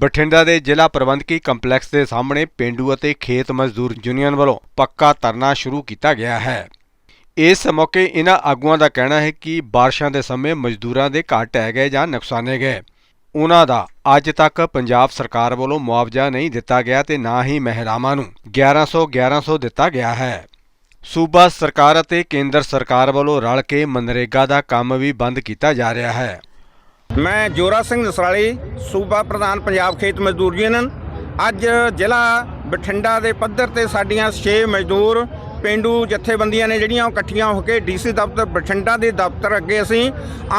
ਬਠਿੰਡਾ ਦੇ ਜ਼ਿਲ੍ਹਾ ਪ੍ਰਬੰਧਕੀ ਕੰਪਲੈਕਸ ਦੇ ਸਾਹਮਣੇ ਪਿੰਡੂ ਅਤੇ ਖੇਤ ਮਜ਼ਦੂਰ ਯੂਨੀਅਨ ਵੱਲੋਂ ਪੱਕਾ ਧਰਨਾ ਸ਼ੁਰੂ ਕੀਤਾ ਗਿਆ ਹੈ। ਇਸ ਮੌਕੇ ਇਹਨਾਂ ਆਗੂਆਂ ਦਾ ਕਹਿਣਾ ਹੈ ਕਿ ਬਾਰਿਸ਼ਾਂ ਦੇ ਸਮੇਂ ਮਜ਼ਦੂਰਾਂ ਦੇ ਘਰ ਢਹਿ ਗਏ ਜਾਂ ਨੁਕਸਾਨੇ ਗਏ। ਉਹਨਾਂ ਦਾ ਅੱਜ ਤੱਕ ਪੰਜਾਬ ਸਰਕਾਰ ਵੱਲੋਂ ਮੁਆਵਜ਼ਾ ਨਹੀਂ ਦਿੱਤਾ ਗਿਆ ਤੇ ਨਾ ਹੀ ਮਹਿਲਾਵਾਂ ਨੂੰ 1100 1100 ਦਿੱਤਾ ਗਿਆ ਹੈ। ਸੂਬਾ ਸਰਕਾਰ ਅਤੇ ਕੇਂਦਰ ਸਰਕਾਰ ਵੱਲੋਂ ਰਲ ਕੇ ਮਨਰੇਗਾ ਦਾ ਕੰਮ ਵੀ ਬੰਦ ਕੀਤਾ ਜਾ ਰਿਹਾ ਹੈ। ਮੈਂ ਜੋਰਾ ਸਿੰਘ ਨਸਰਾਲੀ, ਸੂਬਾ ਪ੍ਰਧਾਨ ਪੰਜਾਬ ਖੇਤ ਮਜ਼ਦੂਰ ਯੂਨੀਅਨ। ਅੱਜ ਜ਼ਿਲ੍ਹਾ ਬਠਿੰਡਾ ਦੇ ਪੱਧਰ ਤੇ ਸਾਡੀਆਂ 6 ਮਜ਼ਦੂਰ ਪਿੰਡੂ ਜਥੇਬੰਦੀਆਂ ਨੇ ਜਿਹੜੀਆਂ ਉਹ ਇਕੱਠੀਆਂ ਹੋ ਕੇ ਡੀਸੀ ਦਫ਼ਤਰ ਬਠਿੰਡਾ ਦੇ ਦਫ਼ਤਰ ਅੱਗੇ ਅਸੀਂ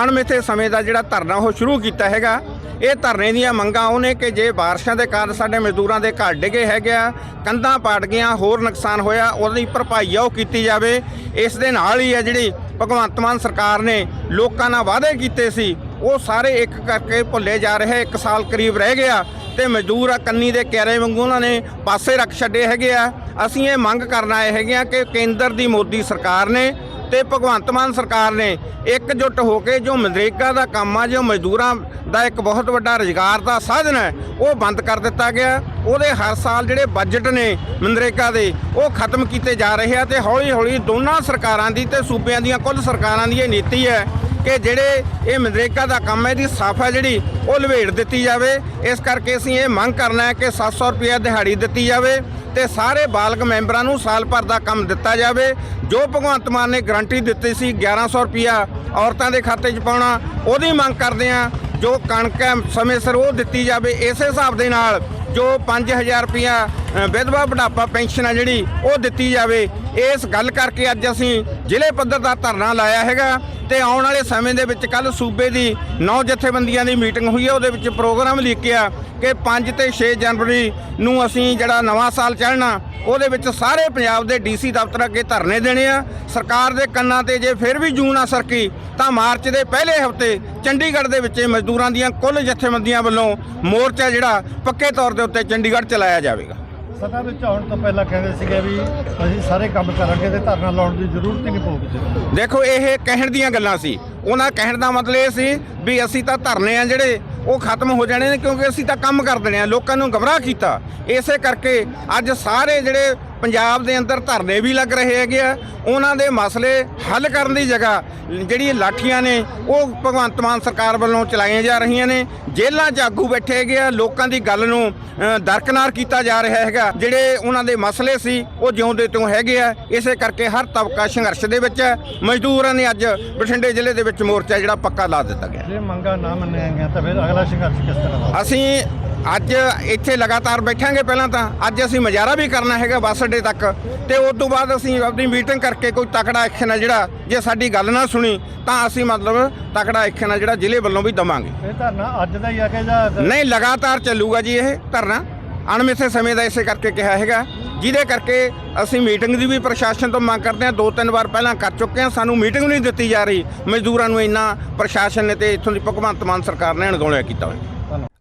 ਅਣਮਿੱਥੇ ਸਮੇਂ ਦਾ ਜਿਹੜਾ ਧਰਨਾ ਉਹ ਸ਼ੁਰੂ ਕੀਤਾ ਹੈਗਾ। ਇਹ ਧਰਨੇ ਦੀਆਂ ਮੰਗਾਂ ਉਹ ਨੇ ਕਿ ਜੇ ਬਾਰਿਸ਼ਾਂ ਦੇ ਕਾਰਨ ਸਾਡੇ ਮਜ਼ਦੂਰਾਂ ਦੇ ਘਰ ਡਿੱਗੇ ਹੈਗੇ ਆ, ਕੰਧਾਂ ਪਾਟ ਗਈਆਂ, ਹੋਰ ਨੁਕਸਾਨ ਹੋਇਆ, ਉਹਦੀ ਭਰਪਾਈ ਆ, ਉਹ ਕੀਤੀ ਜਾਵੇ। ਇਸ ਦੇ ਨਾਲ ਹੀ ਹੈ ਜਿਹੜੀ ਭਗਵੰਤ ਮਾਨ ਸਰਕਾਰ ਨੇ ਲੋਕਾਂ ਨਾਲ ਵਾਅਦੇ ਕੀਤੇ ਸੀ ਉਹ ਸਾਰੇ ਇੱਕ ਕਰਕੇ ਭੁੱਲੇ ਜਾ ਰਹੇ, ਇੱਕ ਸਾਲ ਕਰੀਬ ਰਹਿ ਗਿਆ ਤੇ ਮਜ਼ਦੂਰ ਆ ਕੰਨੀ ਦੇ ਕਿਆਰੇ ਵਾਂਗੂ ਉਹਨਾਂ ਨੇ ਪਾਸੇ ਰੱਖ ਛੱਡੇ ਹੈਗੇ ਆ। ਅਸੀਂ ਇਹ ਮੰਗ ਕਰਨ ਆਏ ਹੈਗੇ ਆ ਕਿ ਕੇਂਦਰ ਦੀ ਮੋਦੀ ਸਰਕਾਰ ਨੇ ਤੇ ਭਗਵੰਤ ਮਾਨ ਸਰਕਾਰ ਨੇ ਇਕਜੁੱਟ ਹੋ ਕੇ ਜੋ ਮਨਰੇਗਾ ਦਾ ਕੰਮ ਆ, ਜੋ ਮਜ਼ਦੂਰਾਂ ਦਾ ਇੱਕ ਬਹੁਤ ਵੱਡਾ ਰੁਜ਼ਗਾਰ ਦਾ ਸਾਧਨ ਹੈ, ਉਹ ਬੰਦ ਕਰ ਦਿੱਤਾ ਗਿਆ। ਉਹਦੇ ਹਰ ਸਾਲ ਜਿਹੜੇ ਬਜਟ ਨੇ ਮਨਰੇਗਾ ਦੇ, ਉਹ ਖਤਮ ਕੀਤੇ ਜਾ ਰਹੇ ਆ ਤੇ ਹੌਲੀ ਹੌਲੀ ਦੋਨਾਂ ਸਰਕਾਰਾਂ ਦੀ ਤੇ ਸੂਬਿਆਂ ਦੀਆਂ, ਕੁੱਲ ਸਰਕਾਰਾਂ ਦੀ ਇਹ ਨੀਤੀ ਹੈ ਕਿ ਜਿਹੜੇ ਇਹ ਮਨਰੇਗਾ ਦਾ ਕੰਮ ਹੈ ਦੀ ਸਾਫਾ ਜਿਹੜੀ ਉਹ ਲਵੇੜ ਦਿੱਤੀ ਜਾਵੇ। ਇਸ ਕਰਕੇ ਅਸੀਂ ਇਹ ਮੰਗ ਕਰਨਾ ਹੈ ਕਿ 700 ਰੁਪਏ ਦਿਹਾੜੀ ਦਿੱਤੀ ਜਾਵੇ ਤੇ ਸਾਰੇ ਬਾਲਗ ਮੈਂਬਰਾਂ ਨੂੰ ਸਾਲ ਭਰ ਦਾ ਕੰਮ ਦਿੱਤਾ ਜਾਵੇ। ਜੋ ਭਗਵੰਤ ਮਾਨ ਨੇ ਗਰੰਟੀ ਦਿੱਤੀ ਸੀ 1100 ਰੁਪਿਆ ਔਰਤਾਂ ਦੇ ਖਾਤੇ 'ਚ ਪਾਉਣਾ ਉਹਦੀ ਮੰਗ ਕਰਦੇ ਆ ਜੋ ਕਣਕ ਹੈ ਸਮੇਂ ਸਿਰ ਉਹ ਦਿੱਤੀ ਜਾਵੇ। ਇਸੇ ਹਿਸਾਬ ਦੇ ਨਾਲ ਜੋ 5000 ਰੁਪਿਆ ਅ, ਵਿਧਵਾ ਬੁਢਾਪਾ ਪੈਨਸ਼ਨ ਆ ਜਿਹੜੀ ਉਹ ਦਿੱਤੀ ਜਾਵੇ। ਇਸ ਗੱਲ ਕਰਕੇ ਅੱਜ ਅਸੀਂ ਜ਼ਿਲ੍ਹੇ ਪੱਧਰ ਦਾ ਧਰਨਾ ਲਾਇਆ ਹੈਗਾ ਤੇ ਆਉਣ ਵਾਲੇ ਸਮੇਂ ਦੇ ਵਿੱਚ ਕੱਲ ਸੂਬੇ ਦੀ ਨੌ ਜਥੇਬੰਦੀਆਂ ਦੀ ਮੀਟਿੰਗ ਹੋਈ ਹੈ ਉਹਦੇ ਵਿੱਚ ਪ੍ਰੋਗਰਾਮ ਲਿਖਿਆ ਕਿ 5 ਤੇ 6 ਜਨਵਰੀ ਨੂੰ ਅਸੀਂ ਜਿਹੜਾ ਨਵਾਂ ਸਾਲ ਚੜ੍ਹਨਾ, ਉਹਦੇ ਵਿੱਚ ਸਾਰੇ ਪੰਜਾਬ ਦੇ ਡੀਸੀ ਦਫ਼ਤਰ ਅੱਗੇ ਧਰਨੇ ਦੇਣੇ ਆ। ਸਰਕਾਰ ਦੇ ਕੰਨਾਂ ਤੇ ਜੇ ਫਿਰ ਵੀ ਜੂਨ ਆ ਸਰਕੀ, ਤਾਂ ਮਾਰਚ ਦੇ ਪਹਿਲੇ ਹਫ਼ਤੇ ਚੰਡੀਗੜ੍ਹ ਦੇ ਵਿੱਚ ਮਜ਼ਦੂਰਾਂ ਦੀਆਂ ਕੁੱਲ ਜਥੇਬੰਦੀਆਂ ਵੱਲੋਂ ਮੋਰਚਾ ਜਿਹੜਾ ਪੱਕੇ ਤੌਰ ਦੇ ਉੱਤੇ ਚੰਡੀਗੜ੍ਹ ਚਲਾਇਆ ਜਾਵੇਗਾ। ਸਭਾ ਵਿੱਚ ਆਉਣ ਤੋਂ ਪਹਿਲਾਂ ਕਹਿੰਦੇ ਸੀਗੇ ਵੀ ਅਸੀਂ ਸਾਰੇ ਕੰਮ ਕਰਾਂਗੇ ਤੇ ਧਰਨਾ ਲਾਉਣ ਦੀ ਜ਼ਰੂਰਤ ਹੀ ਨਹੀਂ ਪਊਗੀ। ਦੇਖੋ, ਇਹ ਕਹਿਣ ਦੀਆਂ ਗੱਲਾਂ ਸੀ। ਉਹਨਾਂ ਕਹਿਣ ਦਾ ਮਤਲਬ ਇਹ ਸੀ ਵੀ ਅਸੀਂ ਤਾਂ ਧਰਨੇ ਆ ਜਿਹੜੇ ਉਹ ਖਤਮ ਹੋ ਜਾਣੇ ਨੇ ਕਿਉਂਕਿ ਅਸੀਂ ਤਾਂ ਕੰਮ ਕਰ ਦੇਣੇ ਆ। ਲੋਕਾਂ ਨੂੰ ਗਮਰਾਹ ਕੀਤਾ। ਇਸੇ ਕਰਕੇ ਅੱਜ ਸਾਰੇ ਜਿਹੜੇ ਪੰਜਾਬ ਦੇ ਅੰਦਰ ਧਰਨੇ ਵੀ ਲੱਗ ਰਹੇ ਹੈਗੇ ਆ। ਉਹਨਾਂ ਦੇ ਮਸਲੇ ਹੱਲ ਕਰਨ ਦੀ ਜਗ੍ਹਾ ਜਿਹੜੀ ਲਾਠੀਆਂ ਨੇ ਉਹ ਭਗਵੰਤ ਮਾਨ ਸਰਕਾਰ ਵੱਲੋਂ ਚਲਾਈਆਂ ਜਾ ਰਹੀਆਂ ਨੇ। ਜੇਲ੍ਹਾਂ 'ਚ ਆਗੂ ਬੈਠੇ ਹੈਗੇ ਆ। ਲੋਕਾਂ ਦੀ ਗੱਲ ਨੂੰ ਦਰਕਨਾਰ ਕੀਤਾ ਜਾ ਰਿਹਾ ਹੈਗਾ। ਜਿਹੜੇ ਉਹਨਾਂ ਦੇ ਮਸਲੇ ਸੀ ਉਹ ਜਿਉਂਦੇ ਤਿਉਂ ਹੈਗੇ ਆ। ਇਸੇ ਕਰਕੇ ਹਰ ਤਬਕਾ ਸੰਘਰਸ਼ ਦੇ ਵਿੱਚ ਹੈ। ਮਜ਼ਦੂਰਾਂ ਨੇ ਅੱਜ ਬਠਿੰਡੇ ਜ਼ਿਲ੍ਹੇ ਦੇ ਵਿੱਚ ਮੋਰਚਾ ਜਿਹੜਾ ਪੱਕਾ ਲਾ ਦਿੱਤਾ ਗਿਆ। ਜੇ ਮੰਗਾਂ ਨਾ ਮੰਨੀਆਂ ਗਈਆਂ ਤਾਂ ਫਿਰ ਅਗਲਾ ਸੰਘਰਸ਼ ਕਿਸ ਤਰ੍ਹਾਂ ਦਾ ਅਸੀਂ ਅੱਜ ਇੱਥੇ ਲਗਾਤਾਰ ਬੈਠਾਂਗੇ ਪਹਿਲਾਂ ਤਾਂ। ਅੱਜ ਅਸੀਂ ਮਜ਼ਾਰਾ ਵੀ ਕਰਨਾ ਹੈਗਾ ਬੱਸ ਅੱਡੇ ਤੱਕ। ਤੇ ਉਸ ਤੋਂ ਬਾਅਦ ਅਸੀਂ ਆਪਣੀ ਮੀਟਿੰਗ ਕਰਕੇ ਕੋਈ ਤਕੜਾ ਐਕਸ਼ਨ ਹੈ ਜਿਹੜਾ ਜੇ ਸਾਡੀ ਗੱਲ ਨਾ ਸੁਣੀ ਤਾਂ ਅਸੀਂ ਮਤਲਬ ਤਕੜਾ ਐਕਸ਼ਨ ਹੈ ਜਿਹੜਾ ਜ਼ਿਲ੍ਹੇ ਵੱਲੋਂ ਵੀ ਦਵਾਂਗੇ। ਇਹ ਧਰਨਾ ਅੱਜ ਦਾ ਹੀ ਆ ਕਿ ਜਾਂ ਨਹੀਂ ਲਗਾਤਾਰ ਚੱਲੂਗਾ ਜੀ ਇਹ ਧਰਨਾ। ਅਣਮਿੱਥੇ ਸਮੇਂ ਦਾ ਇਸੇ ਕਰਕੇ ਕਿਹਾ ਹੈਗਾ। ਜਿਹਦੇ ਕਰਕੇ ਅਸੀਂ ਮੀਟਿੰਗ ਦੀ ਵੀ ਪ੍ਰਸ਼ਾਸਨ ਤੋਂ ਮੰਗ ਕਰਦੇ ਹਾਂ। ਦੋ ਤਿੰਨ ਵਾਰ ਪਹਿਲਾਂ ਕਰ ਚੁੱਕੇ ਹਾਂ। ਸਾਨੂੰ ਮੀਟਿੰਗ ਨਹੀਂ ਦਿੱਤੀ ਜਾ ਰਹੀ। ਮਜ਼ਦੂਰਾਂ ਨੂੰ ਇੰਨਾ ਪ੍ਰਸ਼ਾਸਨ ਨੇ ਤੇ ਇੱਥੋਂ ਦੀ ਭਗਵੰਤ ਮਾਨ ਸਰਕਾਰ ਨੇ ਅਣਗੌਲਿਆ ਕੀਤਾ ਹੋਇਆ।